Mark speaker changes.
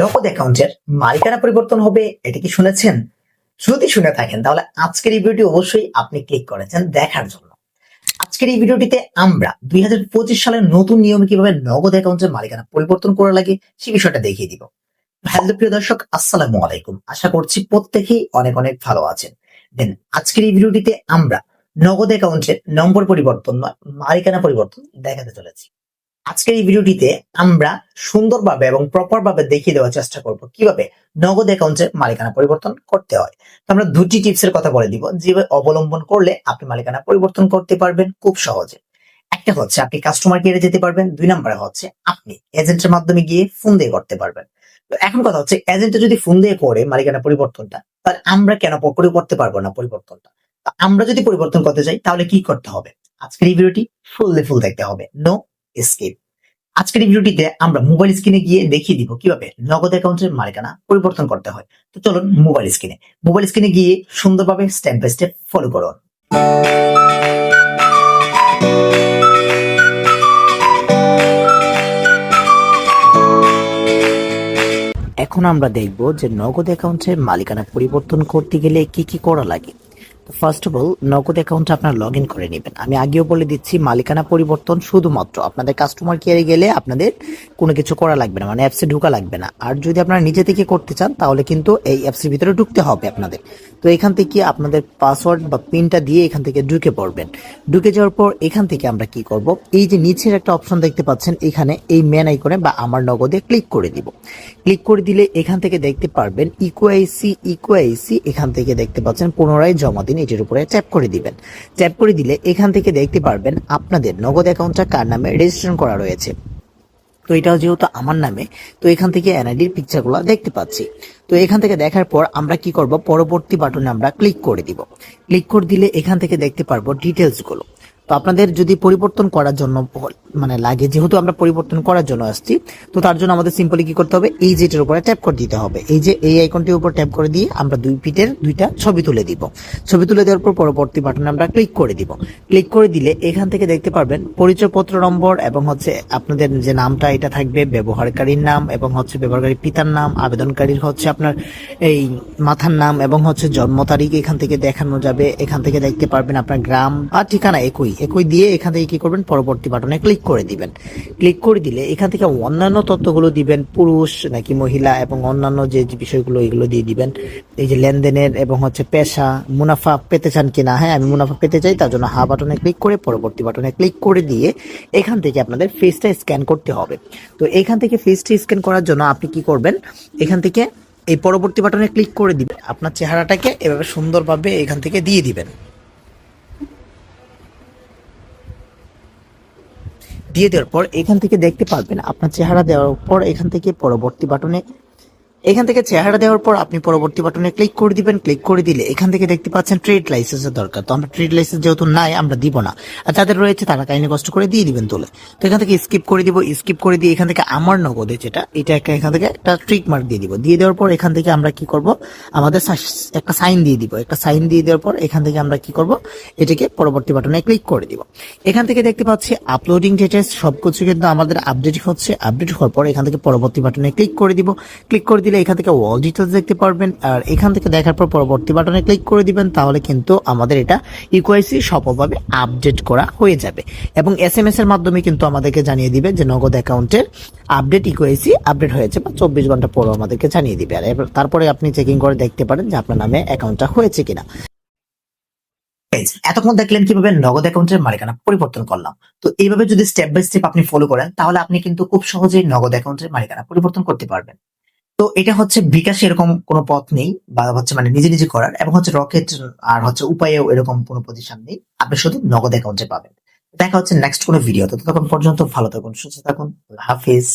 Speaker 1: নগদ অ্যাকাউন্টের মালিকানা পরিবর্তন হবে, এটা কি শুনেছেন? যদি শুনে থাকেন, তাহলে আজকের এই ভিডিওটি অবশ্যই আপনি ক্লিক করেছেন দেখার জন্য। আজকের এই ভিডিওটিতে আমরা দুই সালের নতুন নিয়মে কীভাবে নগদ অ্যাকাউন্টের মালিকানা পরিবর্তন করা লাগে সেই বিষয়টা দেখিয়ে দিব। হ্যালো, প্রিয় দর্শক, আসসালামু আলাইকুম। আশা করছি প্রত্যেকেই অনেক অনেক ভালো আছেন। দেন, আজকের এই ভিডিওটিতে আমরা নগদ অ্যাকাউন্টের নম্বর পরিবর্তন মালিকানা পরিবর্তন দেখাতে চলেছি। আজকের এই ভিডিওটিতে আমরা সুন্দরভাবে এবং প্রপার ভাবে দেখিয়ে দেওয়ার চেষ্টা করব কীভাবে নগদ অ্যাকাউন্টের মালিকানা পরিবর্তন করতে হয়। তো আমরা দুটি টিপস এর কথা বলে দিব। যেভাবে অবলম্বন করলে আপনি মালিকানা পরিবর্তন করতে পারবেন খুব সহজে। একটা হচ্ছে আপনি কাস্টমার কেয়ারে যেতে পারবেন। দুই নম্বরে হচ্ছে আপনি এজেন্টের মাধ্যমে গিয়ে ফোন দিয়ে করতে পারবেন। তো এখন কথা হচ্ছে এজেন্টে যদি ফোন দিয়ে করে মালিকানা পরিবর্তনটা, তাহলে আমরা কেন করে করতে পারব না পরিবর্তনটা? আমরা যদি পরিবর্তন করতে চাই, তাহলে কি করতে হবে? আজকের এই ভিডিওটি ফুললি ফুল দেখতে হবে। নো স্কিপ আজকের ভিডিওটিতে আমরা মোবাইল স্ক্রিনে গিয়ে দেখিয়ে দিব কীভাবে নগদ অ্যাকাউন্টের মালিকানা পরিবর্তন করতে হয়। তো চলুন মোবাইল স্ক্রিনে মোবাইল স্ক্রিনে গিয়ে সুন্দরভাবে স্টেপ বাই স্টেপ ফলো করুন। এখন আমরা দেখব যে নগদ অ্যাকাউন্টের মালিকানা পরিবর্তন করতে গেলে কি কি করা লাগে। ফার্স্ট অফ অল নগদ অ্যাকাউন্টে আপনার লগ ইন করে নেবেন। আমি আগেও বলে দিচ্ছি, মালিকানা পরিবর্তন শুধুমাত্র। আপনাদের কাস্টমার কেয়ারে গেলে আপনাদের কোনো কিছু করা লাগবে না মানে অ্যাপসে ঢুকা লাগবে না। আর যদি আপনারা নিজে থেকে করতে চান, তাহলে কিন্তু এই অ্যাপসের ভিতরে ঢুকতে হবে আপনাদের। তো এখান থেকে আপনাদের পাসওয়ার্ড বা পিনটা দিয়ে এখান থেকে ঢুকে পড়বেন। ঢুকে যাওয়ার পর এখান থেকে আমরা কি করব? এই যে নিচের একটা অপশন দেখতে পাচ্ছেন, এখানে এই মেন আইকনে বা আমার নগদে ক্লিক করে দিব। ক্লিক করে দিলে এখান থেকে দেখতে পারবেন ইকুআইসি ইকুআইসি এখান থেকে দেখতে পাচ্ছেন পুনরায় জমা দিন। এটির উপরে ট্যাপ করে দিবেন। ট্যাপ করে দিলে এখান থেকে দেখতে পারবেন আপনাদের নগদ অ্যাকাউন্টটা কার নামে রেজিস্ট্রেশন করা রয়েছে। তো এটাও যেহেতু আমার নামে, তো এখান থেকে এনআইডির পিকচারগুলো দেখতে পাচ্ছি। তো এখান থেকে দেখার পর আমরা কি করব? পরবর্তী বাটনে আমরা ক্লিক করে দিব। ক্লিক করে দিলে এখান থেকে দেখতে পারব ডিটেলসগুলো তো আপনাদের যদি পরিবর্তন করার জন্য মানে লাগে, যেহেতু আমরা পরিবর্তন করার জন্য আসছি, তো তার জন্য আমাদের সিম্পলি কি করতে হবে? এই যেটার উপরে ট্যাপ করে দিতে হবে। এই যে এই আইকনটির উপর ট্যাপ করে দিয়ে আমরা দুই পিঠের দুইটা ছবি তুলে দিব। ছবি তুলে দেওয়ার পর পরবর্তী বাটনে আমরা ক্লিক করে দিব। ক্লিক করে দিলে এখান থেকে দেখতে পারবেন পরিচয়পত্র নম্বর এবং হচ্ছে আপনাদের যে নামটা, এটা থাকবে ব্যবহারকারীর নাম এবং হচ্ছে ব্যবহারকারীর পিতার নাম, আবেদনকারীর হচ্ছে আপনার এই মাথার নাম এবং হচ্ছে জন্ম তারিখ এখান থেকে দেখানো যাবে। এখান থেকে দেখতে পারবেন আপনার গ্রাম, আর ঠিকানা একই। একই দিয়ে এখান থেকে কি করবেন? পরবর্তী বাটনে ক্লিক করে দিবেন। ক্লিক করে দিলে এখান থেকে অন্যান্য তথ্যগুলো দিবেন, পুরুষ নাকি মহিলা এবং অন্যান্য যে বিষয়গুলো, এগুলো দিয়ে দিবেন। এই যে লেনদেনের এবং হচ্ছে পেশা, মুনাফা পেতে চান কিনা? হ্যাঁ আমি মুনাফা পেতে চাই, তার জন্য হা বাটনে ক্লিক করে পরবর্তী বাটনে ক্লিক করে দিয়ে এখান থেকে আপনাদের ফেসটা স্ক্যান করতে হবে। তো এখান থেকে ফেসটা স্ক্যান করার জন্য আপনি কি করবেন? এখান থেকে এই পরবর্তী বাটনে ক্লিক করে দিবেন। আপনার চেহারাটাকে এভাবে সুন্দরভাবে এখান থেকে দিয়ে দিবেন। দিয়ে দেওয়ার পর এখান থেকে দেখতে পারবেন আপনার চেহারা দেওয়ার পর এখান থেকে পরবর্তী বাটনে এখান থেকে চেহারা দেওয়ার পর আপনি পরবর্তী বাটনে ক্লিক করে দিবেন। ক্লিক করে দিলে এখান থেকে দেখতে পাচ্ছেন ট্রেড লাইসেন্সের দরকার। তো আমরা ট্রেড লাইসেন্স যেহেতু নাই, আমরা দিব না। আর যাদের রয়েছে তারা কাহিনী কষ্ট করে দিয়ে দিবেন তুলে। তো এখান থেকে স্কিপ করে দিব স্কিপ করে দিয়ে এখান থেকে আমার নগদে যেটা, এটা একটা এখান থেকে একটা ট্রিক মার্ক দিয়ে দিব। দিয়ে দেওয়ার পর এখান থেকে আমরা কি করব? আমাদের একটা সাইন দিয়ে দিব। একটা সাইন দিয়ে দেওয়ার পর এখান থেকে আমরা কি করব? এটাকে পরবর্তী বাটনে ক্লিক করে দিব। এখান থেকে দেখতে পাচ্ছি আপলোডিং ডিটেলস সবকিছু কিন্তু আমাদের আপডেট হচ্ছে। আপডেট হওয়ার পর এখান থেকে পরবর্তী বাটনে ক্লিক করে দিব। ক্লিক করে দিলে এখান থেকে ওয়াল ডিটেলস দেখতে পারবেন। আর এখান থেকে দেখার পর পরবর্তী বাটনে ক্লিক করে দিবেন, তাহলে কিন্তু আমাদের এটা ইকোয়াইসি সফলভাবে আপডেট করা হয়ে যাবে। এবং এস এম এস এর মাধ্যমে কিন্তু আমাদেরকে জানিয়ে দিবে যে নগদ অ্যাকাউন্টের আপডেট ইকুয়াইসি আপডেট হয়েছে বা চব্বিশ ঘণ্টা পরও আমাদেরকে জানিয়ে দিবে। আর তারপরে আপনি চেকিং করে দেখতে পারেন যে আপনার নামে অ্যাকাউন্টটা হয়েছে কিনা। এতক্ষণ দেখলেন কীভাবে নগদ অ্যাকাউন্টের মালিকানা পরিবর্তন করলাম। তো এইভাবে যদি স্টেপ বাই স্টেপ আপনি ফলো করেন, তাহলে আপনি কিন্তু খুব সহজেই নগদ অ্যাকাউন্টের মালিকানা পরিবর্তন করতে পারবেন। তো এটা হচ্ছে বিকাশে এরকম কোনো পথ নেই বা হচ্ছে মানে নিজে নিজে করার এবং হচ্ছে রকেট আর হচ্ছে উপায়েও এরকম কোনো প্রতিষ্ঠান নেই। আপনি শুধু নগদ অ্যাকাউন্টে পাবেন। দেখা হচ্ছে নেক্সট কোনো ভিডিও ততক্ষণ পর্যন্ত ভালো থাকুন, সুস্থ থাকুন হাফিজ।